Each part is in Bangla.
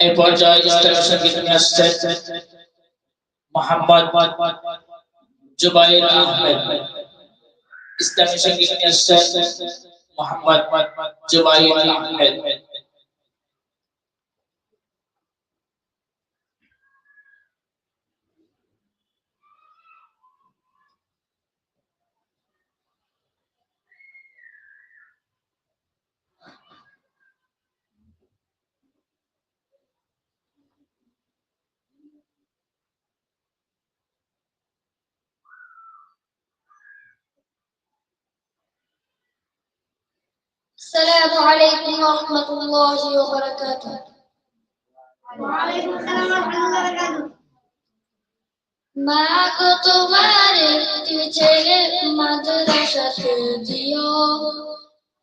এই পর্যায়ে ইসলামের সঙ্গীত নিয়ে আসছেন মোহাম্মদ জুবাইর আহমেদ ইসলামী সঙ্গীত নিয়ে আসছেন মোহাম্মদ জুবাইর আহমেদ السلام عليكم ورحمة الله وبركاته وعليكم السلام ورحمة الله وبركاته মা গো তোমার একটি ছেলে মাদ্রাসাতে দিও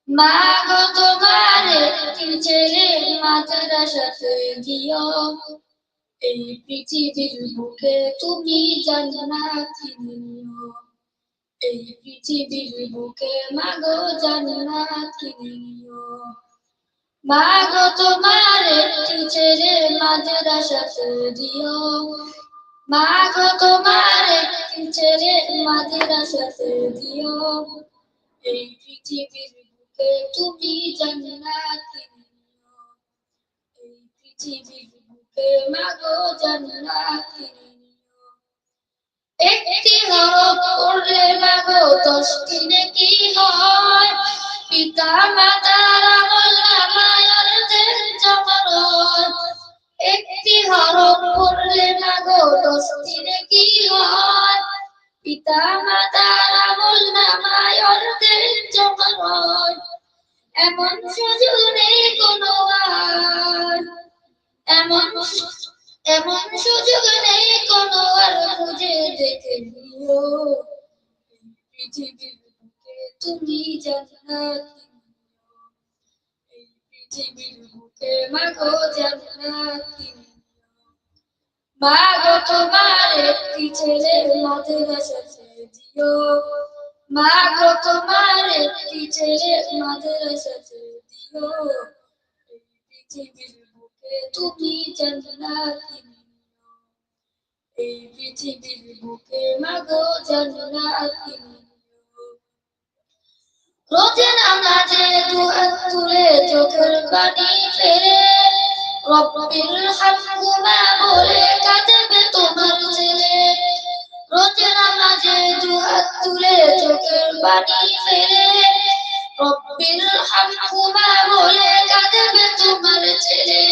মা গো তোমার একটি ছেলে মাদ্রাসাতে দিও এই পৃথিবীর বুকে তুমি জান্নাত নিও এই পৃথিবীর বুকে মাগো জান্নাত নিও? মা গো তোমার একটি ছেলে মাদ্রাসাতে দিও। মা গো তোমার একটি ছেলে মাদ্রাসাতে দিও। এই পৃথিবীর বুকে তুমি জান্নাত নিও? এই পৃথিবীর বুকে মাগো জান্নাত নিও? একটি হরফ পড়লে মাগো দশটি নেকি হয়। পিতা মাতার আমল নামায় অর্ধেক জমা হয় একটি হরফ পড়লে মাগো দশটি নেকি হয়। পিতা মাতার আমল নামায় অর্ধেক জমা হয় এমন সুযোগ নেই কোনো আর। এমন এমন সুযোগ নেই, কোনো আর খুঁজে দেখে নিও পৃথিবীর বুকে তুমি জান্নাত। এই পৃথিবীর বুকে মাগো জান্নাত নিও। মা গো তোমার একটি ছেলে মাদ্রাসাতে দিও মা গো তোমার একটি ছেলে মাদ্রাসাতে দিও এই পৃথিবীর তুমি জান্নাত এই পৃথিবীর বুকে মাগো জান্নাত রোজে নামাজে দুহাত তুলে চোখের পানি ফেলে, রব্বির হামহুমা বলে কাঁদবে তোমার ছেলে। রোজে নামাজে দুহাত তুলে চোখের পানি ফেলে রব্বির হামহুমা বলে কাঁদবে তোমার ছেলে।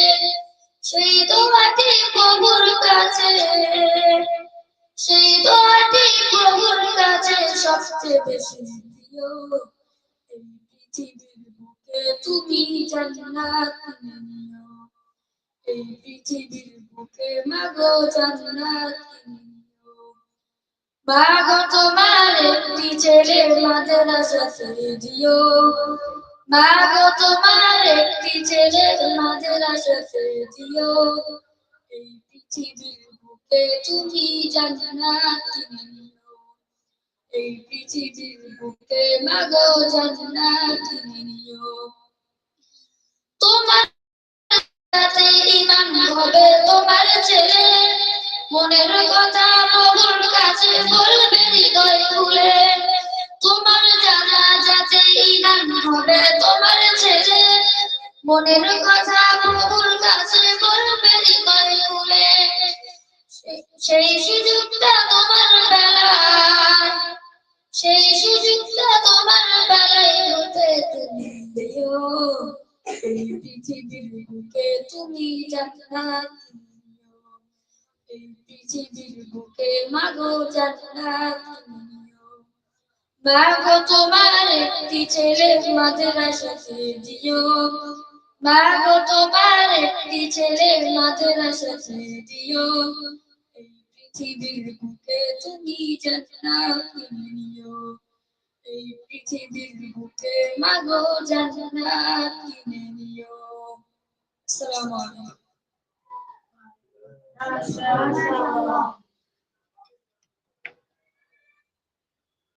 সেই দোয়াটি প্রভুর কাছে। সেই দোয়াটি প্রভুর কাছে সবচেয়ে বেশি পৃথিবীর বুকে তুমি জান্নাত নিও এই পৃথিবীর বুকে মাগো জান্নাত নিও মাগো তোমার একটি ছেলে মাদ্রাসাতে দিও। তোমার একটি ছেলে মাদ্রাসাতে দিও। এই পৃথিবীর বুকে তুমি এই পৃথিবীর বুকে জান্নাত নিও। তোমার ইমান হবে তোমার ছেলে। মনের কথা কাছে বলবে হৃদয় খুলে তোমার জানা যাতে ইমান হবে তোমার ছেলে। মনের কথা প্রভুর কাছে বলবে হৃদয় খুলে সেই সুযোগটা তোমার বেলায়। সেই সুযোগটা তোমার বেলায় হতে তুমি দিও এই পৃথিবীর বুকে তুমি জান্নাত। পৃথিবীর বুকে মাগো জান্নাত মাগো তোমার একটি ছেলে মাদ্রাসাতে দিও মাগো তোমার একটি ছেলে মাদ্রাসাতে দিও এই পৃথিবীর বুকে তুমি জান্নাত এই পৃথিবীর বুকে মাগো জান্নাত কিনে নিও। আসসালামু আলাইকুম। 老师太